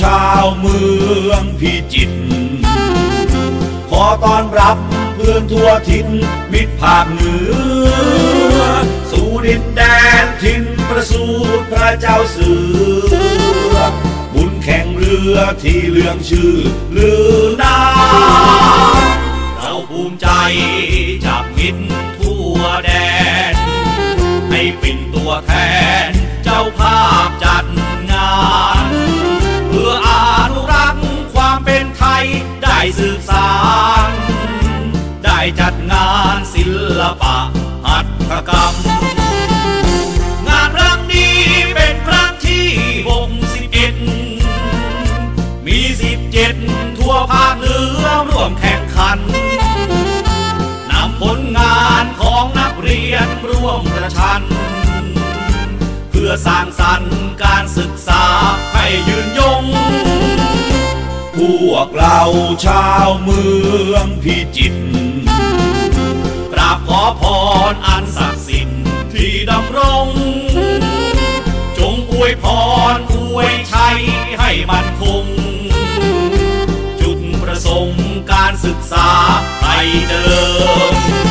ชาวเมืองพิจิตรขอต้อนรับเพื่อนทั่วทิศมิตรภาคเหนือ สู่ดินแดนถิ่นประสูติพระเจ้าเสือ บุญแข่งเรือที่เลื่องชื่อลือนาเราภูมิใจจากมิตรทั่วแดน ให้เป็นตัวแทนเจ้าภาพจัด สืบสานได้จัดงานศิลปะหัตถกรรม งานครั้งนี้เป็นครั้งที่61มี 17 ทั่วภาคเหนือร่วมแข่งขันนำผลงานของนักเรียนร่วมประชัน เพื่อสร้างสรรค์การศึกษาให้ยืนยง วกเราชาวเมืองพิจิตรกราบขอพรอันศักดิ์สิทธิ์ที่ดำรง จงอวยพรอวยชัยให้มันคง จุดประสงค์การศึกษาให้เดิม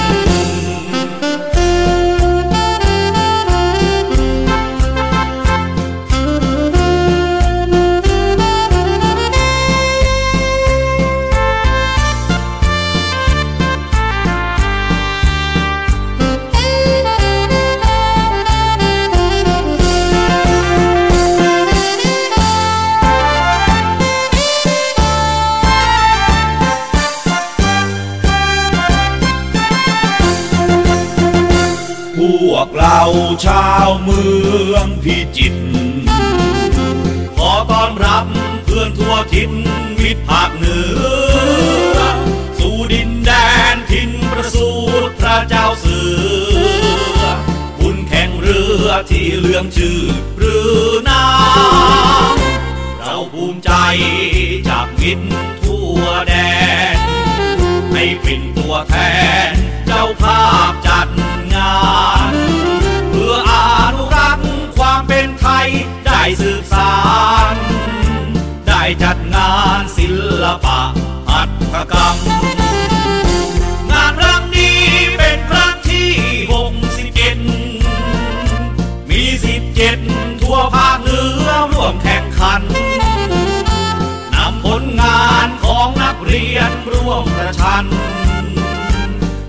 พิจิตรขอต้อนรับเพื่อนทั่วทิศมิตรภาคเหนือ สู่ดินแดนถิ่นประสูติพระเจ้าเสือบุญแข่งเรือที่เลื่องชื่อหรือน้ำเราภูมิใจจากมิตรทั่วแดน ให้เป็นตัวแทนเจ้าภาพจัดงาน เป็นไทยได้สืบสาน ได้จัดงานศิลปะหัตถกรรม งานครั้งนี้เป็นครั้งที่61มี17ทั่วภาคเหนือร่วมแข่งขันนำผลงานของนักเรียนร่วมประชัน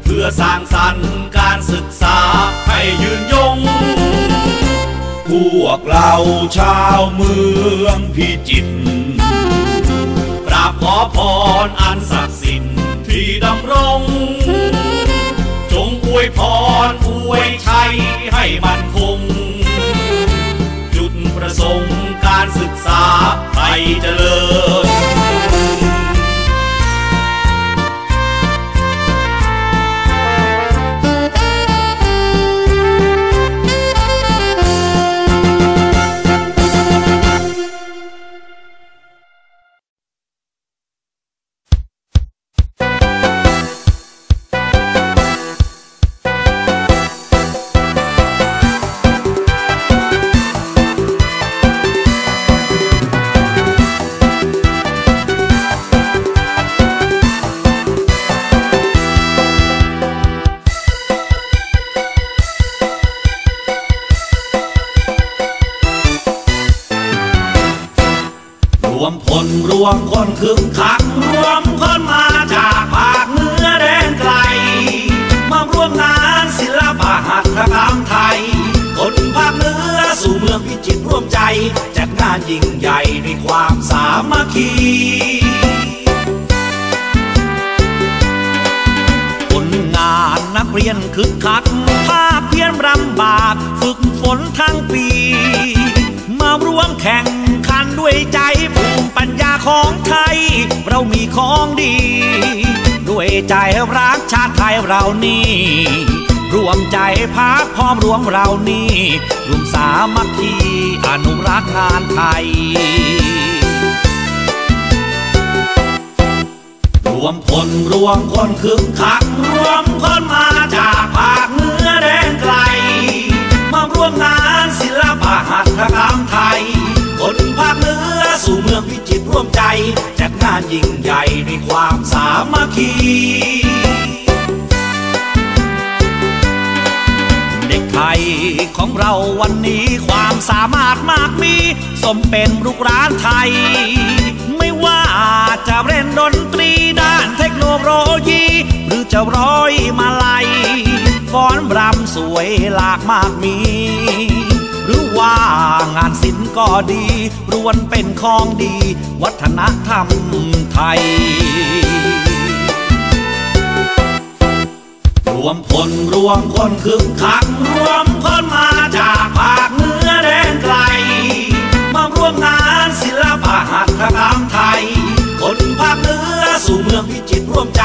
เพื่อสร้างสรรค์การศึกษาให้ยืนยง วกเราชาวเมืองพิจิตรกราบขอพรอันศักดิ์สิทธิ์ที่ดำรง จงอวยพรอวยชัยให้มันคง จุดประสงค์การศึกษาไทยเจริญ เรียนคึกคักภาคเพียรรำบากฝึกฝนทั้งปี มาร่วมแข่งขันด้วยใจภูมิปัญญาของไทย เรามีของดี ด้วยใจรักชาติไทยเรานี่รวมใจพักพร้อมรวมเรานี่รวมสามัคคีอนุรักษ์งานไทย รวมพลรวมคนคึกคักรวมคนมา วันนี้ความสามารถมากมี สมเป็นลูกร้านไทย ไม่ว่าจะเล่นดนตรีด้านเทคโนโลยี หรือจะร้อยมาลัยฟ้อนรำสวยหลากมากมี หรือว่างานศิลป์ก็ดี รวนเป็นของดี วัฒนธรรมไทยรวมพลรวมคนคึกคักรวมคนมา หัตถกรรมไทย คนภาคเหนือสู่เมืองพิจิตรร่วมใจ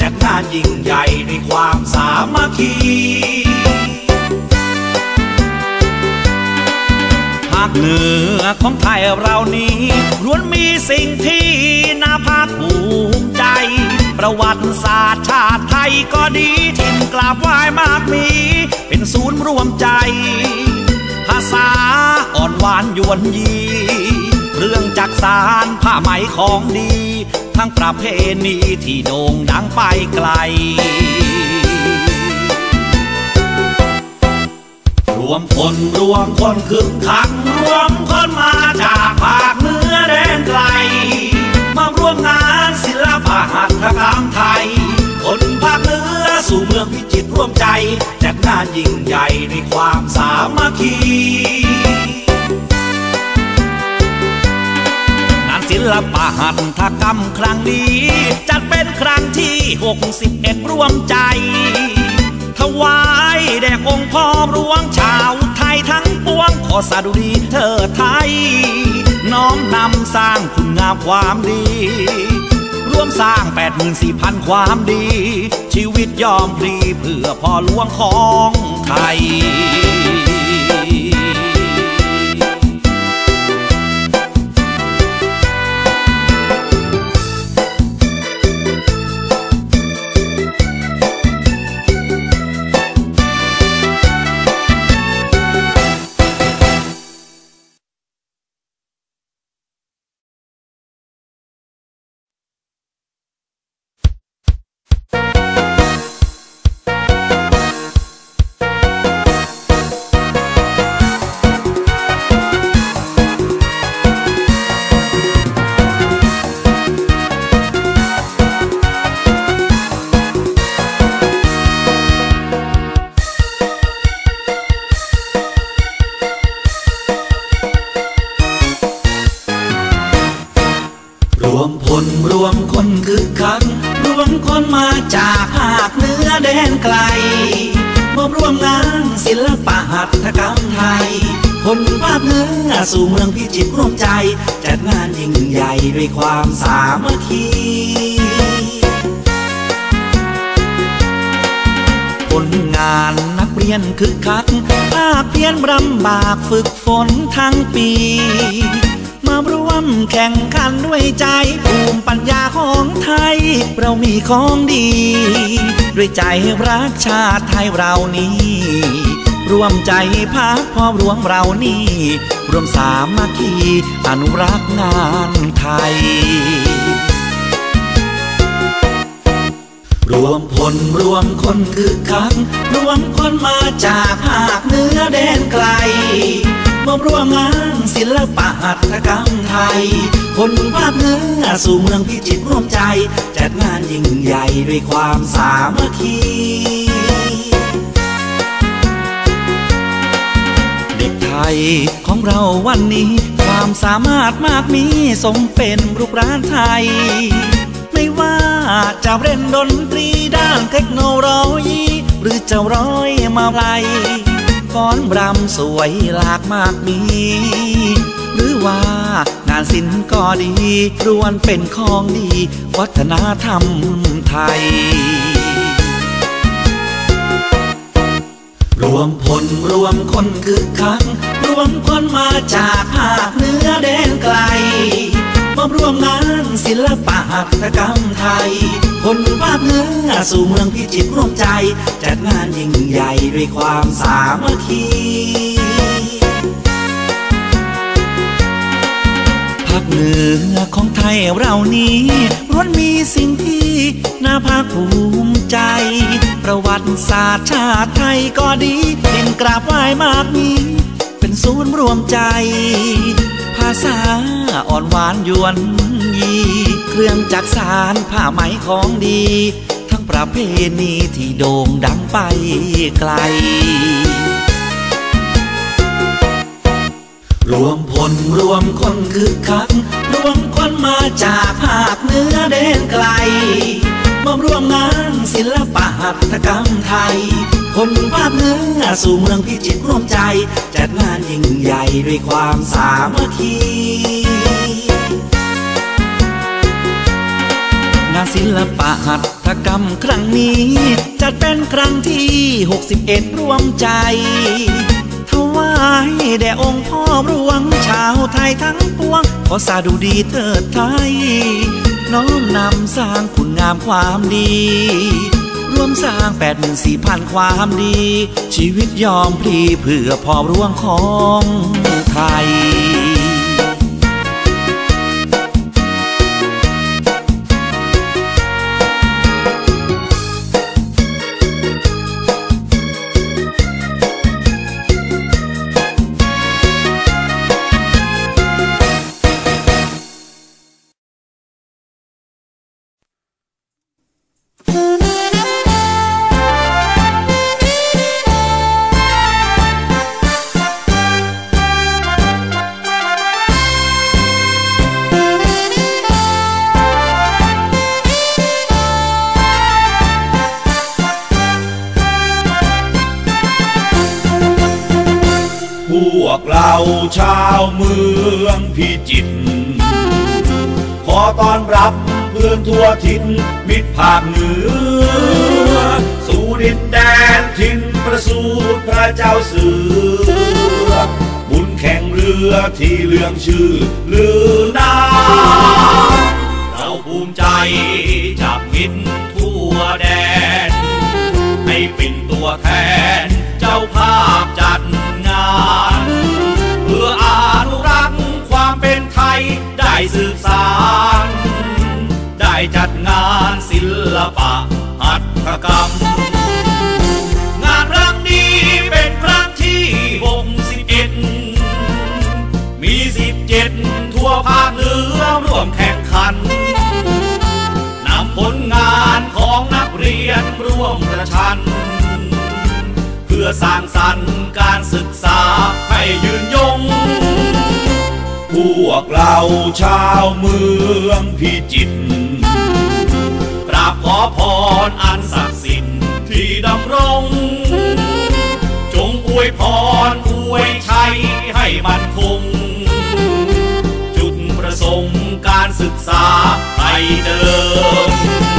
จัดงานยิ่งใหญ่ด้วยความสามัคคีภาคเหนือของไทยเรานี้ล้วนมีสิ่งที่น่าภาคภูมิใจ ประวัติศาสตร์ชาติไทยก็ดีถิ่นกราบไหว้มากมี เป็นศูนย์รวมใจ ภาษาอ่อนหวานยวนยี รื่องจักสารผ้าไหมของดี ทั้งประเพณีที่โด่งดังไปไกล รวมพลรวมคนคึกคักรวมคนมาจากภาคเหนือแดนไกล มาร่วมงานศิลปะหัตถกรรมไทย คนภาคเหนือสู่เมืองพิจิตรร่วมใจจัดงานยิ่งใหญ่ด้วยความสามัคคี ลปะหัตถกรรมครั้งนี้ จัดเป็นครั้งที่ 61 ร่วมใจ ถวายแด่องค์พ่อหลวงชาวไทยทั้งปวงขอสาดุดีเธอไทย น้อมนำสร้างคุณงามความดี ร่วมสร้าง 84,000 ความดี ชีวิตยอมพลีเพื่อพ่อหลวงของไทย สู่เมืองพิจิตรร่วมใจ จัดงานยิ่งใหญ่ด้วยความสามัคคีผลงานนักเรียนคึกคักภาเพียนรำบากฝึกฝนทั้งปี มาร่วมแข่งขันด้วยใจภูมิปัญญาของไทย เรามีของดี ด้วยใจรักชาติไทยเรานี้ ร่วมใจพักพอรวมเรานี่ รวมสามัคคีอนุรักษ์งานไทย รวมพลรวมคนคือคัก รวมคนมาจากภาคเหนือแดนไกลมารวมงานศิลปะหัตถกรรมไทย คนภาคเหนือสู่เมืองพิจิตรร่วมใจ จัดงานยิ่งใหญ่ด้วยความสามัคคี ยของเราวันนี้ ความสามารถมากมีสมเป็นลูกร้านไทย ไม่ว่าจะเล่นดนตรีด้านเทคโนโลยี หรือจะร้อยมาลัยฟ้อนรำสวยหลากมากมี หรือว่างานศิลป์ก็ดีรวนเป็นของดี วัฒนธรรมไทย รวมพลรวมคนคึกคักรวมคนมาจากภาคเหนือแดนไกลมาร่วมงานศิลปะหัตถกรรมไทย คนภาคเหนือสู่เมืองพิจิตรร่วมใจ จัดงานยิ่งใหญ่ด้วยความสามัคคี ภาคเหนือของไทยเรานี้ร้วนมีสิ่งที่น่าภาคภูมิใจ ประวัติศาสตร์ชาติไทยก็ดีดินกราบไหว้มากมีเป็นศูนย์รวมใจ ภาษาอ่อนหวานยวนยี เครื่องจักสารผ้าไหมของดี ทั้งประเพณีที่โด่งดังไปไกล รวมพลรวมคนคึกคักรวมคนมาจากภาคเหนือเดนไกลมาร่วมงานศิลปะหัตถกรรมไทย คนภาคเหนือสู่เมืองพิจิตรร่วมใจ จัดงานยิ่งใหญ่ด้วยความสามัคคีงานศิลปะหัตถกรรมครั้งนี้ จัดเป็นครั้งที่ 61 ร่วมใจ วายแด่องค์พ่อรวง ชาวไทยทั้งปวง ขอสาดูดีเถิดไทย น้อมนำสร้างคุณงามความดี ร่วมสร้างแปดหมื่นสี่พันความดี ชีวิตยอมพลีเพื่อพ่อรวงของไทย วกเราชาวเมืองพิจิตรขอต้อนรับเพื่อนทั่วทิศมิตรภาคเหนือ สู่ดินแดนทินประสูติพระเจ้าเสือ บุญแข่งเรือที่เลื่องชื่อลือนาเราภูมิใจจากมิตรทั่วแดน ให้เป็นตัวแทนเจ้าภาพจัด ได้สืบสานได้จัดงานศิลปะหัตถกรรม งานครั้งนี้เป็นครั้งที่หกสิบเอ็ดมีสิบเจ็ดทั่วภาคเหนือร่วมแข่งขันนำผลงานของนักเรียนร่วมประชันพื่อสร้างสรรค์การศึกษาให้ยืนยง พวกเราชาวเมืองพิจิตรกราบขอพรอันศักดิ์สิทธิ์ที่ดำรง จงอวยพรอวยชัยให้มันคง จุดประสงค์การศึกษาให้เจริญ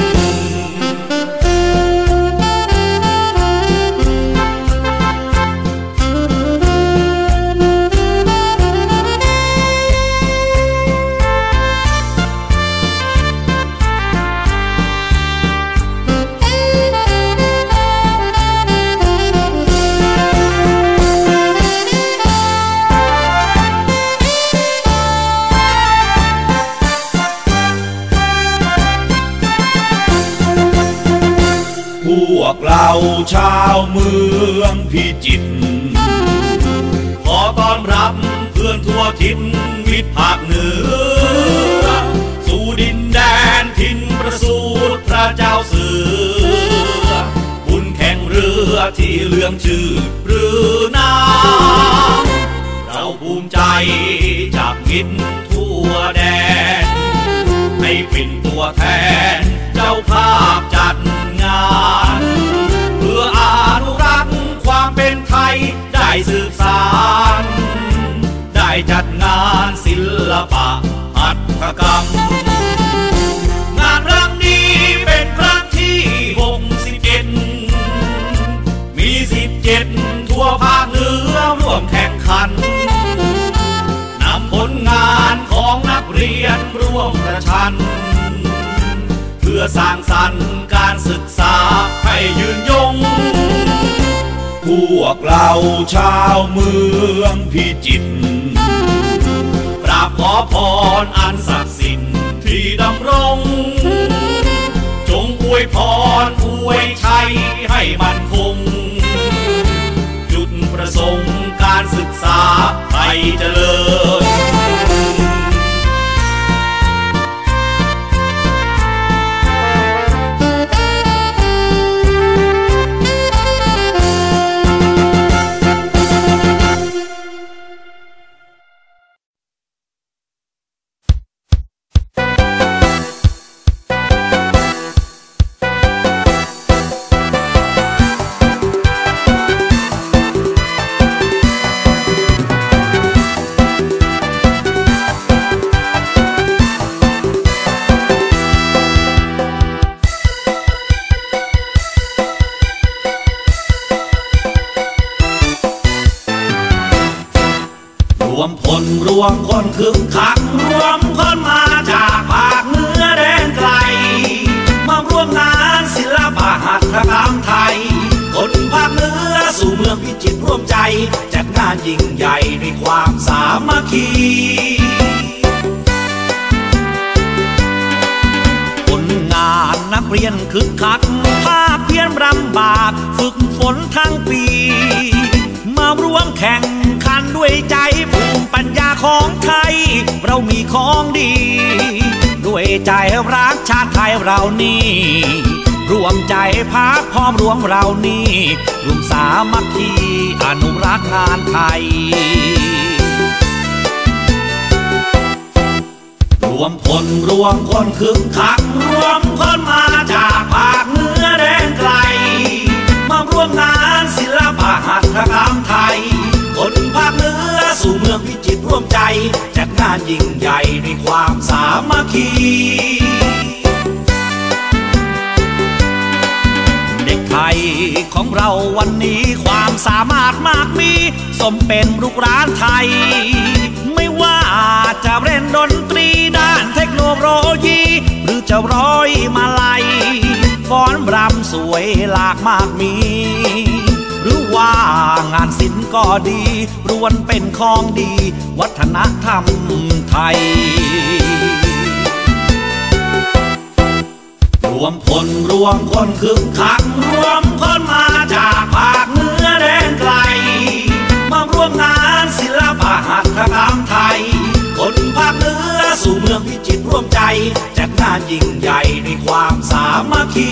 กเราชาวเมืองพิจิตรขอต้อนรับเพื่อนทั่วทิศมิตรภาคเหนือ สู่ดินแดนทินประสูติพระเจ้าเสือบุญแข่งเรือที่เลื่องชื่อหรือนาเราภูมิใจจากมิตรทั่วแดนให้เป็นตัวแทนเจ้าภา สืบสานได้จัดงานศิลปะหัตถกรรม งานครั้งนี้เป็นครั้งที่หกสิบเจ็ดมีสิบเจ็ดทั่วภาคเหนือร่วมแข่งขันนำผลงานของนักเรียนร่วมประชัน เพื่อสร้างสรรค์การศึกษาให้ พวกเราชาวเมืองพิจิตรกราบขอพรอันศักดิ์สิทธิ์ที่ดำรง จงอวยพรอวยชัยให้มันคง จุดประสงค์การศึกษาไทยเจริญ คคีผลงานนักเรียนคึกคักภาคเพียรรำบากฝึกฝนทั้งปี มาร่วมแข่งขันด้วยใจภูมิปัญญาของไทย เรามีของดี ด้วยใจรักชาติไทยเรานี่รวมใจพักพร้อมรวมเรานี่รวมสามัคคีอนุรักษ์งานไทย วมพลรวมคนคึกคักรวมคนมาจากภาคเหนือแดนไกล มาร่วมงานศิลปะหัตถกรรมไทย คนภาคเหนือสู่เมืองพิจิตรร่วมใจ จัดงานยิ่งใหญ่ด้วยความสามัคคีเด็กไทยของเราวันนี้ความสามารถมากมี สมเป็นลูกร้านไทย จะเล่นดนตรีด้านเทคโนโลยี หรือจะร้อยมาลัยฟ้อนรำสวยหลากมากมี หรือว่างานศิลป์ก็ดีรวนเป็นของดี วัฒนธรรมไทย รวมพลรวมคนคึกคักรวมคนมาจากภาคเหนือแดนไกล มาร่วมงานศิลปะหัตถกรรม นภาคเหนือสู่เมืองพิจิตรร่วมใจจัดงานยิ่งใหญ่ด้วยความสามัคคี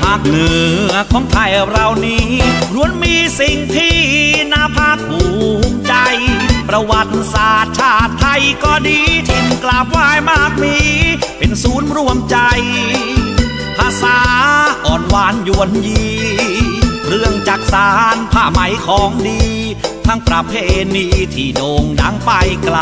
ภาคเหนือของไทยเรานี้ล้วนมีสิ่งที่น่าภาคภูมิใจ ประวัติศาสตร์ชาติไทยก็ดีถิ่นกราบไหว้มากมี เป็นศูนย์รวมใจ ภาษาอ่อนหวานยวนยี เรื่องจักสารผ้าไหมของดี ทั้งประเพณีที่โด่งดังไปไกล